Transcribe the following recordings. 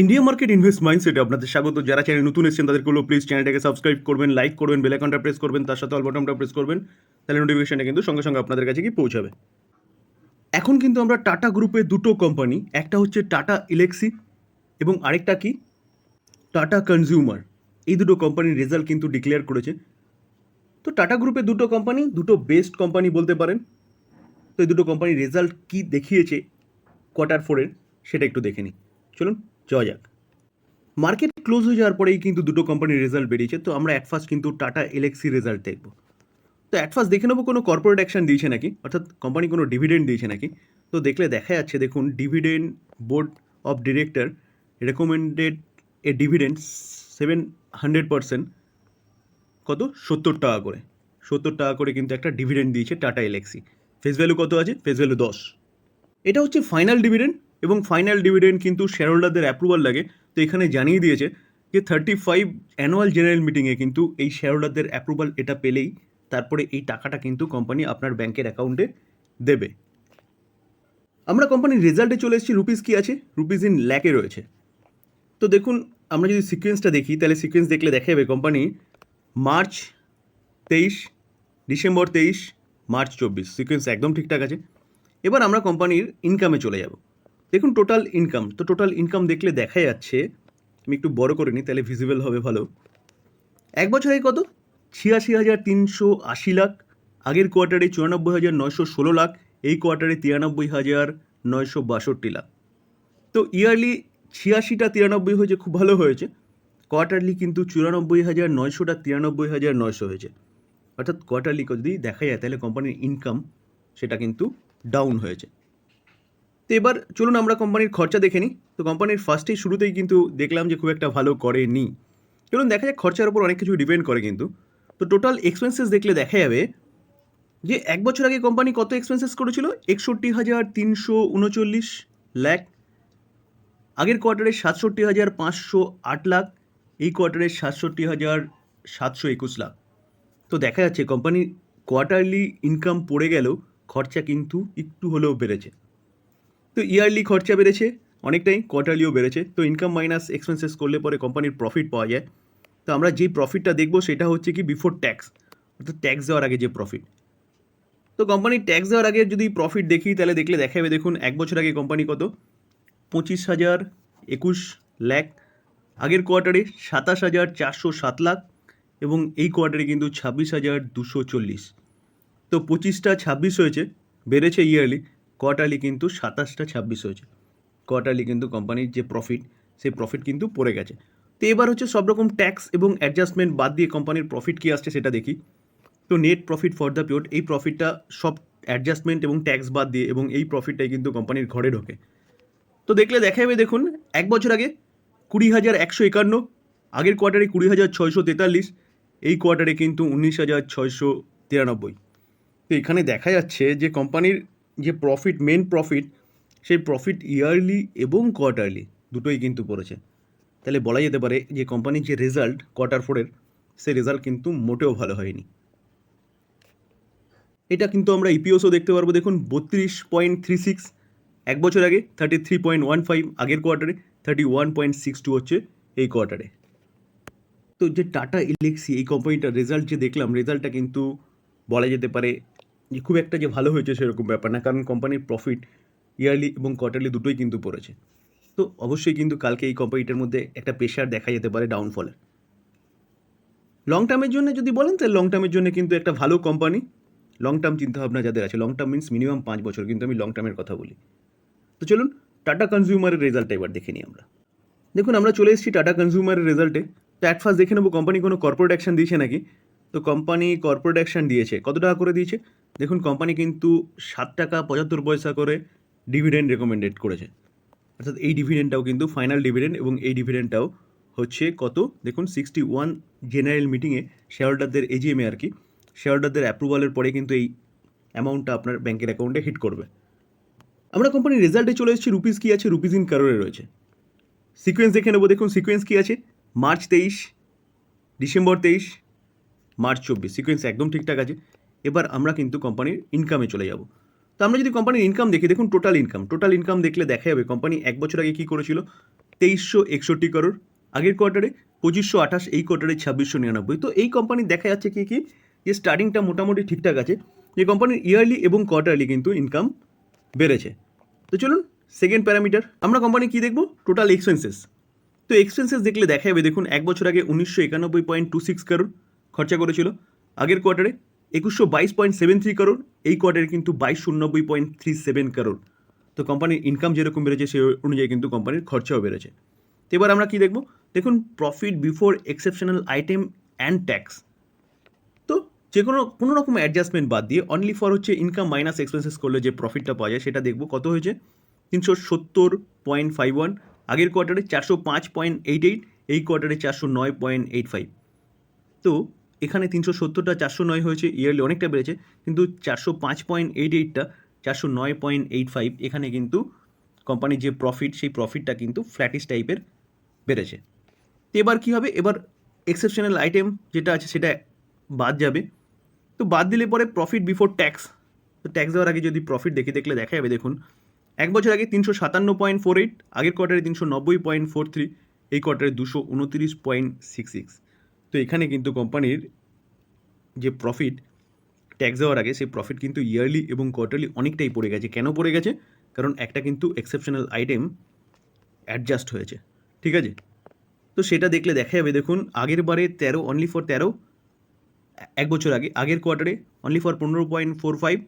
India market invest মাইন্ডসেটে আপনাদের স্বাগত। যারা চ্যানেল নতুন এসেছেন তাদেরগুলো প্লিজ চ্যানেলটাকে সাবস্ক্রাইব করবেন লাইক করবেন বেল আইকনটা প্রেস করবেন, তার সাথে অল বাটনটা প্রেস করবেন, তাহলে নোটিফিকেশনটা কিন্তু সঙ্গে সঙ্গে আপনাদের কাছে কি পৌঁছাবে। এখন কিন্তু আমরা টাটা গ্রুপে দুটো কোম্পানি একটা হচ্ছে টাটা ইলেক্সি এবং আরেকটা কি? টাটা কনজিউমার এই দুটো কোম্পানির রেজাল্ট কিন্তু ডিক্লেয়ার করেছে। তো টাটা গ্রুপে দুটো কোম্পানি দুটো বেস্ট কোম্পানি বলতে পারেন। তো এই দুটো কোম্পানির রেজাল্ট কী দেখিয়েছে? কোয়ার্টার ফোরের সেটা একটু দেখে নিই। চলুন। যাওয়া যাক। মার্কেট ক্লোজ হয়ে যাওয়ার পরেই কিন্তু দুটো কোম্পানির রেজাল্ট বেরিয়েছে, তো আমরা অ্যাট ফার্স্ট কিন্তু টাটা এলেক্সি রেজাল্ট দেখব। তো অ্যাট ফার্স্ট দেখে নেব কোনো কর্পোরেট অ্যাকশন দিয়েছে নাকি, অর্থাৎ কোম্পানি কোনো ডিভিডেন্ড দিয়েছে নাকি? তো দেখলে দেখা যাচ্ছে, দেখুন dividend board of director recommended a dividend seven hundred percent কত? সত্তর টাকা করে। সত্তর টাকা করে কিন্তু একটা ডিভিডেন্ড দিয়েছে টাটা এলেক্সি ফেস ভ্যালু কত আছে? ফেস ভ্যালু দশ। এটা হচ্ছে ফাইনাল ডিভিডেন্ড এবং ফাইনাল ডিভিডেন্ড কিন্তু শেয়ার হোল্ডারদের অ্যাপ্রুভাল লাগে। তো এখানে জানিয়ে দিয়েছে যে থার্টি ফাইভ অ্যানুয়াল জেনারেল মিটিংয়ে কিন্তু এই শেয়ার হোল্ডারদের অ্যাপ্রুভাল এটা পেলেই তারপরে এই টাকাটা কিন্তু কোম্পানি আপনার ব্যাংকের অ্যাকাউন্টে দেবে। আমরা কোম্পানির রেজাল্টে চলে এসেছি রুপিস কী আছে? রুপিস ইন ল্যাকে রয়েছে। তো দেখুন, আমরা যদি সিকোয়েন্সটা দেখি, তাহলে সিকোয়েন্স দেখলে দেখা যাবে কোম্পানি মার্চ তেইশ ডিসেম্বর তেইশ মার্চ চব্বিশ। সিকোয়েন্স একদম ঠিকঠাক আছে। এবার আমরা কোম্পানির ইনকামে চলে যাব। দেখুন টোটাল ইনকাম তো টোটাল ইনকাম দেখলে দেখা যাচ্ছে, আমি একটু বড় করে নিই, তাহলে ভিজিবল হবে ভালো। এক বছরে কত? ছিয়াশি হাজার তিনশো আশি লাখ। আগের কোয়ার্টারে চুরানব্বই হাজার নয়শো ষোলো লাখ। এই কোয়ার্টারে তিরানব্বই হাজার নয়শো বাষট্টি লাখ। তো ইয়ারলি ছিয়াশিটা তিরানব্বই হয়েছে, খুব ভালো হয়েছে। কোয়ার্টারলি কিন্তু চুরানব্বই হাজার নয়শোটা তিরানব্বই হাজার নয়শো হয়েছে। অর্থাৎ কোয়ার্টারলি যদি দেখা যায়, তাহলে কোম্পানির ইনকাম সেটা কিন্তু ডাউন হয়েছে। তো এবার চলুন আমরা কোম্পানির খরচা দেখে নিই। তো কোম্পানির ফার্স্টেই শুরুতেই কিন্তু দেখলাম যে খুব একটা ভালো করেনি। চলুন দেখা যাক খরচার উপর অনেক কিছু ডিপেন্ড করে কিন্তু। তো টোটাল এক্সপেন্সেস দেখলে দেখা যাবে যে এক বছর আগে কোম্পানি কত এক্সপেন্সেস করেছিল? একষট্টি হাজার তিনশো উনচল্লিশ ল্যাক আগের কোয়ার্টারে সাতষট্টি হাজার পাঁচশো আট লাখ। এই কোয়ার্টারে সাতষট্টি হাজার সাতশো একুশ লাখ। তো দেখা যাচ্ছে কোম্পানির কোয়ার্টারলি ইনকাম পড়ে গেলেও খরচা কিন্তু একটু হলেও বেড়েছে। তো ইয়ারলি খরচা বেড়েছে, অনেকটাই কোয়ার্টারলিও বেড়েছে। তো ইনকাম মাইনাস এক্সপেন্সেস করলে পরে কোম্পানির প্রফিট পাওয়া যায়। তো আমরা যেই প্রফিটটা দেখব, সেটা হচ্ছে কি বিফোর ট্যাক্স অর্থাৎ ট্যাক্স দেওয়ার আগে যে প্রফিট তো কোম্পানির ট্যাক্স দেওয়ার আগে যদি প্রফিট দেখি, তাহলে দেখলে দেখা যাবে দেখুন, এক বছর আগে কোম্পানি কত? পঁচিশ হাজার একুশ ল্যাক আগের কোয়ার্টারে সাতাশ হাজার চারশো সাত লাখ, এবং এই কোয়ার্টারে কিন্তু ছাব্বিশ হাজার দুশো চল্লিশ। তো পঁচিশটা ছাব্বিশ হয়েছে, বেড়েছে ইয়ারলি কোয়ার্টারলি কিন্তু সাতাশটা ছাব্বিশ হয়েছে কোয়ার্টারলি কিন্তু কোম্পানির যে প্রফিট সেই প্রফিট কিন্তু পড়ে গেছে। তো এবার হচ্ছে সব রকম ট্যাক্স এবং অ্যাডজাস্টমেন্ট বাদ দিয়ে কোম্পানির প্রফিট কী আসছে সেটা দেখি। তো net profit for the period এই প্রফিটটা সব অ্যাডজাস্টমেন্ট এবং ট্যাক্স বাদ দিয়ে এবং এই প্রফিটটাই কিন্তু কোম্পানির ঘরে ঢোকে। তো দেখলে দেখা যাবে দেখুন, এক বছর আগে কুড়ি হাজার একশো একান্ন, আগের কোয়ার্টারে কুড়ি হাজার ছয়শো তেতাল্লিশ, এই কোয়ার্টারে কিন্তু উনিশ হাজার ছয়শো তিরানব্বই। তো এখানে দেখা যাচ্ছে যে কোম্পানির যে প্রফিট মেন প্রফিট সেই প্রফিট ইয়ারলি এবং কোয়ার্টারলি দুটোই কিন্তু পড়েছে। তাহলে বলা যেতে পারে যে কোম্পানির যে রেজাল্ট কোয়ার্টার ফোরের সেই রেজাল্ট কিন্তু মোটেও ভালো হয়নি। এটা কিন্তু আমরা ইপিওসও দেখতে পারব। দেখুন, বত্রিশ পয়েন্ট থ্রি সিক্স এক বছর আগে thirty three point one five আগের কোয়ার্টারে thirty one point six two হচ্ছে এই কোয়ার্টারে তো যে টাটা ইলেক্সি এই কোম্পানিটার রেজাল্ট যে দেখলাম রেজাল্টটা কিন্তু বলা যেতে পারে যে খুব একটা যে ভালো হয়েছে সেরকম ব্যাপার না, কারণ কোম্পানির প্রফিট ইয়ারলি এবং কোয়ার্টারলি দুটোই কিন্তু পড়েছে। তো অবশ্যই কিন্তু কালকে এই কোম্পানিটার মধ্যে একটা প্রেশার দেখা যেতে পারে ডাউনফলের লং টার্মের জন্য যদি বলেন, তাহলে লং টার্মের জন্য কিন্তু একটা ভালো কোম্পানি লং টার্ম চিন্তাভাবনা যাদের আছে লং টার্ম মিনস মিনিমাম পাঁচ বছর, কিন্তু আমি লং টার্মের কথা বলি। তো চলুন টাটা কনজিউমারের রেজাল্টটা এবার দেখে নিই আমরা। দেখুন, আমরা চলে এসেছি টাটা কনজিউমারের রেজাল্টে তো অ্যাট ফার্স্ট দেখে নেব কোম্পানি কোনো কর্পোরেট অ্যাকশন দিয়েছে নাকি? তো কোম্পানি কর্পোরেট অ্যাকশন দিয়েছে। কত টাকা করে দিয়েছে? দেখুন কোম্পানি কিন্তু সাত টাকা পঁচাত্তর পয়সা করে ডিভিডেন্ড রেকমেন্ডেড করেছে। অর্থাৎ এই ডিভিডেন্ডটাও কিন্তু ফাইনাল ডিভিডেন্ড এবং এই ডিভিডেন্ডটাও হচ্ছে কত? দেখুন সিক্সটি ওয়ান জেনারেল মিটিংয়ে শেয়ার হোল্ডারদের এজিএমে আর কি শেয়ার হোল্ডারদের অ্যাপ্রুভালের পরে কিন্তু এই অ্যামাউন্টটা আপনার ব্যাংকের অ্যাকাউন্টে হিট করবে। আমরা কোম্পানির রেজাল্টে চলে এসেছি রুপিস কী আছে? রুপিস ইন কারোরে রয়েছে। সিকোয়েন্স দেখে নেব, দেখুন সিকোয়েন্স কী আছে? মার্চ তেইশ ডিসেম্বর তেইশ মার্চ চব্বিশ। সিকোয়েন্স একদম ঠিকঠাক আছে। এবার আমরা কিন্তু কোম্পানির ইনকামে চলে যাব। তো আমরা যদি কোম্পানির ইনকাম দেখি, দেখুন টোটাল ইনকাম টোটাল ইনকাম দেখলে দেখা যাবে কোম্পানি এক বছর আগে কী করেছিল? তেইশশো একষট্টি করোড় আগের কোয়ার্টারে পঁচিশশো আঠাশ, এই কোয়ার্টারে ছাব্বিশশো নিরানব্বই। তো এই কোম্পানি দেখা যাচ্ছে কি কি? যে স্টার্টিংটা মোটামুটি ঠিকঠাক আছে। যে কোম্পানির ইয়ারলি এবং কোয়ার্টারলি কিন্তু ইনকাম বেড়েছে। তো চলুন সেকেন্ড প্যারামিটার আমরা কোম্পানি কী দেখব? টোটাল এক্সপেন্সেস তো এক্সপেন্সেস দেখলে দেখা যাবে, দেখুন, এক বছর আগে উনিশশো একানব্বই পয়েন্ট টু সিক্স করোড় খরচা করেছিল। আগের কোয়ার্টারে একুশশো বাইশ পয়েন্ট সেভেন থ্রি করোড় এই কোয়ার্টারে কিন্তু বাইশ উননব্বই পয়েন্ট থ্রি সেভেন করোড় তো কোম্পানির ইনকাম যেরকম বেড়েছে, সেই অনুযায়ী কিন্তু কোম্পানির খরচাও বেড়েছে। তো এবার আমরা কী দেখব? দেখুন profit before exceptional item and tax তো যে কোনো কোনো রকম অ্যাডজাস্টমেন্ট বাদ দিয়ে অনলি ফর হচ্ছে ইনকাম মাইনাস এক্সপেন্সেস করলে যে প্রফিটটা পাওয়া যায়, সেটা দেখব কত হয়েছে? তিনশো সত্তর পয়েন্ট ফাইভ ওয়ান আগের কোয়ার্টারে চারশো পাঁচ পয়েন্ট এইট এইট এই কোয়ার্টারে চারশো নয় পয়েন্ট এইট ফাইভ তো এখানে তিনশো সত্তরটা, চারশো নয় হয়েছে ইয়ারলি অনেকটা বেড়েছে, কিন্তু চারশো পাঁচ পয়েন্ট এইট এইটটা চারশো নয় পয়েন্ট এইট ফাইভ এখানে কিন্তু কোম্পানির যে প্রফিট সেই প্রফিটটা কিন্তু ফ্ল্যাটিস টাইপের বেড়েছে। তো এবার কী হবে? এবার এক্সেপশনাল আইটেম যেটা আছে সেটা বাদ যাবে। তো বাদ দিলে পরে প্রফিট বিফোর ট্যাক্স তো ট্যাক্স দেওয়ার আগে যদি প্রফিট দেখে দেখলে দেখা যাবে, দেখুন, এক বছর আগে তিনশো সাতান্ন পয়েন্ট ফোর এইট আগের কোয়ার্টারে তিনশো নব্বই পয়েন্ট ফোর থ্রি এই কোয়ার্টারে দুশো উনতিরিশ পয়েন্ট সিক্স সিক্স তো এখানে কিন্তু কোম্পানির যে প্রফিট ট্যাক্স দেওয়ার আগে সেই প্রফিট কিন্তু ইয়ারলি এবং কোয়ার্টারলি অনেকটাই পড়ে গেছে। কেন পড়ে গেছে? কারণ একটা কিন্তু এক্সেপশনাল আইটেম অ্যাডজাস্ট হয়েছে। ঠিক আছে? তো সেটা দেখলে দেখা যাবে, দেখুন, আগের বারে তেরো অনলি ফর তেরো, এক বছর আগে, আগের কোয়ার্টারে অনলি ফর পনেরো পয়েন্ট ফোর ফাইভ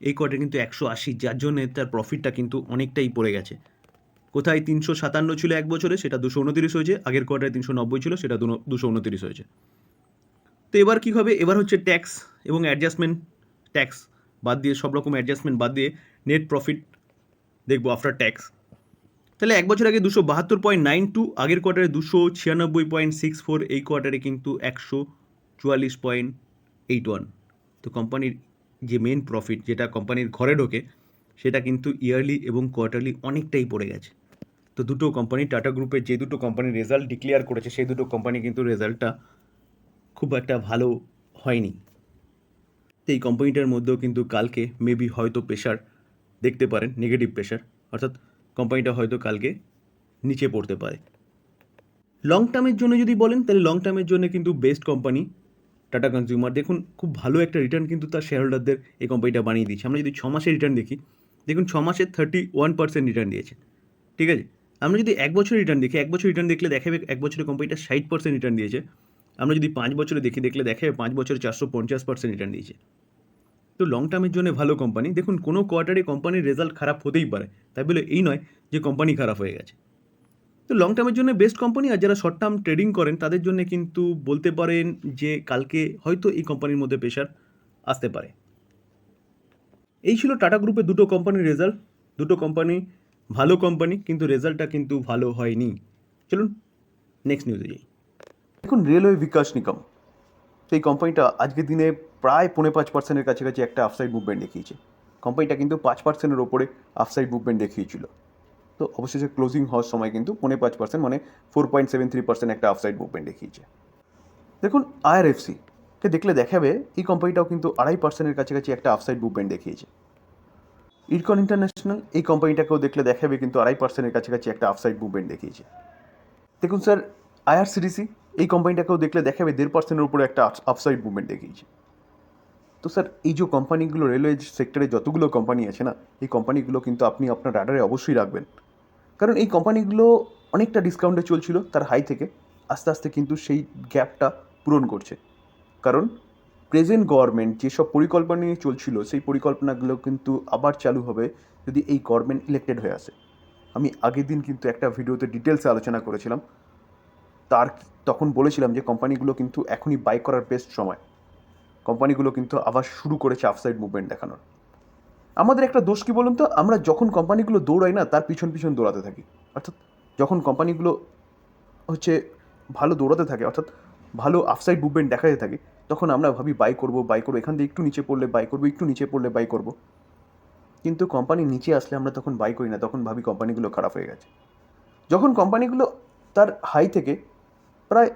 এই কোয়ার্টারে কিন্তু একশো আশি, যার জন্য তার প্রফিটটা কিন্তু অনেকটাই পড়ে গেছে। কোথায় তিনশো সাতান্ন ছিল এক বছরে, সেটা দুশো উনতিরিশ হয়েছে, আগের কোয়ার্টারে তিনশো নব্বই ছিল, সেটা দুশো উনতিরিশ হয়েছে। তো এবার কী হবে? এবার হচ্ছে ট্যাক্স এবং অ্যাডজাস্টমেন্ট ট্যাক্স বাদ দিয়ে, সব রকম অ্যাডজাস্টমেন্ট বাদ দিয়ে নেট প্রফিট দেখব আফটার ট্যাক্স তাহলে এক বছর আগে দুশো বাহাত্তর পয়েন্ট নাইন টু আগের কোয়ার্টারে দুশো ছিয়ানব্বই পয়েন্ট সিক্স ফোর এই কোয়ার্টারে কিন্তু একশো চুয়াল্লিশ পয়েন্ট এইট ওয়ান তো কোম্পানির যে মেন প্রফিট যেটা কোম্পানির ঘরে ঢোকে, সেটা কিন্তু ইয়ারলি এবং কোয়ার্টারলি অনেকটাই পড়ে গেছে। তো দুটো কোম্পানি টাটা গ্রুপের যে দুটো কোম্পানির রেজাল্ট ডিক্লেয়ার করেছে, সেই দুটো কোম্পানি কিন্তু রেজাল্টটা খুব একটা ভালো হয়নি। তো এই কোম্পানিটার মধ্যেও কিন্তু কালকে মেবি হয়তো প্রেশার দেখতে পারেন নেগেটিভ প্রেশার অর্থাৎ কোম্পানিটা হয়তো কালকে নিচে পড়তে পারে। লং টার্মের জন্য যদি বলেন, তাহলে লং টার্মের জন্য কিন্তু বেস্ট কোম্পানি টাটা কনজিউমার দেখুন, খুব ভালো একটা রিটার্ন কিন্তু তার শেয়ার হোল্ডারদের এই কোম্পানিটা বানিয়ে দিয়েছে। আমরা যদি ছ মাসের রিটার্ন দেখি, দেখুন ছ মাসের থার্টি ওয়ান পার্সেন্ট রিটার্ন দিয়েছে। ঠিক আছে? আমরা যদি এক বছর রিটার্ন দেখি, এক বছর রিটার্ন দেখলে দেখাবে এক বছরের কোম্পানিটা ষাট পার্সেন্ট রিটার্ন দিয়েছে। আমরা যদি পাঁচ বছরে দেখি, দেখলে দেখা যাবে পাঁচ বছরে চারশো পঞ্চাশ পার্সেন্ট রিটার্ন দিয়েছে। তো লং টার্মের জন্য ভালো কোম্পানি দেখুন, কোনো কোয়ার্টারে কোম্পানির রেজাল্ট খারাপ হতেই পারে। তাই বলে এই নয় যে কোম্পানি খারাপ হয়ে গেছে। তো লং টার্মের জন্য বেস্ট কোম্পানি আর যারা শর্ট টার্ম ট্রেডিং করেন, তাদের জন্য কিন্তু বলতে পারেন যে কালকে হয়তো এই কোম্পানির মধ্যে প্রেশার আসতে পারে। এই ছিল টাটা গ্রুপের দুটো কোম্পানির রেজাল্ট দুটো কোম্পানি ভালো কোম্পানি কিন্তু রেজাল্টটা কিন্তু ভালো হয়নি। চলুন নেক্সট নিউজে যাই। দেখুন রেলওয়ে বিকাশ নিগম এই কোম্পানিটা আজকের দিনে প্রায় পৌনে পাঁচ পার্সেন্টের কাছাকাছি একটা আফসাইড মুভমেন্ট দেখিয়েছে। কোম্পানিটা কিন্তু পাঁচ পার্সেন্টের ওপরে আফসাইড মুভমেন্ট দেখিয়েছিল। তো অবশেষে ক্লোজিং হওয়ার সময় কিন্তু পৌনে পাঁচ পার্সেন্ট মানে four point seven three percent একটা আফসাইড মুভমেন্ট দেখিয়েছে। দেখুন আইআরএফসি কে দেখলে দেখাবে, এই কোম্পানিটাও কিন্তু আড়াই পার্সেন্টের কাছাকাছি একটা আফসাইড মুভমেন্ট দেখিয়েছে। ইরকন ইন্টারন্যাশনাল, এই কোম্পানিটাকেও দেখলে দেখাবে কিন্তু আড়াই পার্সেন্টের কাছাকাছি একটা আফসাইড মুভমেন্ট দেখিয়েছে। দেখুন স্যার আইআরসিডিসি এই কোম্পানিটাকেও দেখলে দেখাবে দেড় পার্সেন্টের উপরে একটা আফসাইড মুভমেন্ট দেখিয়েছে। তো স্যার এই যে কোম্পানিগুলো রেলওয়ে সেক্টরে যতগুলো কোম্পানি আছে না, এই কোম্পানিগুলো কিন্তু আপনি আপনার রাডারে অবশ্যই রাখবেন। কারণ এই কোম্পানিগুলো অনেকটা ডিসকাউন্টে চলছিল, তার হাই থেকে। আস্তে আস্তে কিন্তু সেই গ্যাপটা পূরণ করছে। কারণ প্রেজেন্ট গভর্নমেন্ট যেসব পরিকল্পনা নিয়ে চলছিল, সেই পরিকল্পনাগুলো কিন্তু আবার চালু হবে যদি এই গভর্নমেন্ট ইলেক্টেড হয়ে আসে। আমি আগের দিন কিন্তু একটা ভিডিওতে ডিটেলসে আলোচনা করেছিলাম। তার তখন বলেছিলাম যে কোম্পানিগুলো কিন্তু এখনই বাই করার বেস্ট সময়। কোম্পানিগুলো কিন্তু আবার শুরু করেছে আফসাইড মুভমেন্ট দেখানোর। আমাদের একটা দোষ কী বলুন তো? আমরা যখন কোম্পানিগুলো দৌড়াই না, তার পিছন পিছন দৌড়াতে থাকি। অর্থাৎ যখন কোম্পানিগুলো হচ্ছে ভালো দৌড়াতে থাকে, অর্থাৎ ভালো আফসাইড মুভমেন্ট দেখাতে থাকে তখন আমরা ভাবি, বাই করব বাই করব। এখান থেকে একটু নিচে পড়লে বাই করব, একটু নিচে পড়লে বাই করব। কিন্তু কোম্পানি নিচে আসলে আমরা তখন বাই করি না, তখন ভাবি কোম্পানিগুলো খারাপ হয়ে গেছে। যখন কোম্পানিগুলো তার হাই থেকে প্রায়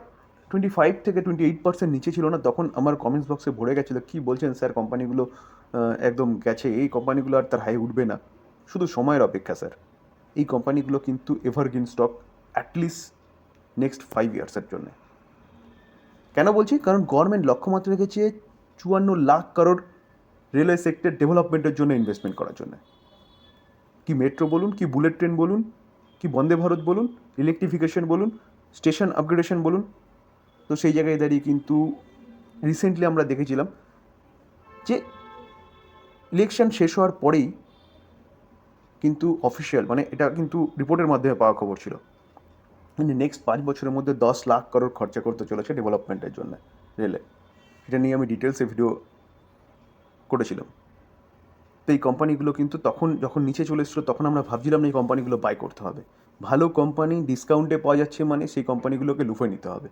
টোয়েন্টি ফাইভ থেকে টোয়েন্টি এইট পার্সেন্ট নিচে ছিল না, তখন আমার কমেন্টস বক্সে ভরে গেছিল, কী বলছেন স্যার কোম্পানিগুলো একদম গেছে। এই কোম্পানিগুলো আর তার হাই উঠবে না। শুধু সময়ের অপেক্ষা স্যার এই কোম্পানিগুলো কিন্তু evergreen stock at least next five ইয়ার্সের জন্য। কেন বলছি? কারণ গভর্নমেন্ট লক্ষ্যমাত্রা রেখেছে চুয়ান্ন লাখ কারোর রেলওয়ে সেক্টর ডেভেলপমেন্টের জন্য ইনভেস্টমেন্ট করার জন্য। কি মেট্রো বলুন, কি বুলেট ট্রেন বলুন, কি বন্দে ভারত বলুন ইলেকট্রিফিকেশন বলুন স্টেশন আপগ্রেডেশন বলুন, তো সেই জায়গায় দাঁড়িয়ে কিন্তু রিসেন্টলি আমরা দেখেছিলাম যে ইলেকশন শেষ হওয়ার পরেই কিন্তু অফিসিয়াল মানে এটা কিন্তু রিপোর্টের মাধ্যমে পাওয়া খবর ছিল। নেক্সট পাঁচ বছরের মধ্যে দশ লাখ করোড় খরচা করতে চলেছে ডেভেলপমেন্টের জন্য রেলে এটা নিয়ে আমি ডিটেলসে ভিডিও করেছিলাম। তো এই কোম্পানিগুলো কিন্তু তখন যখন নিচে চলে এসেছিল, তখন আমরা ভাবছিলাম না এই কোম্পানিগুলো বাই করতে হবে। ভালো কোম্পানি ডিসকাউন্টে পাওয়া যাচ্ছে মানে সেই কোম্পানিগুলোকে লুফে নিতে হবে।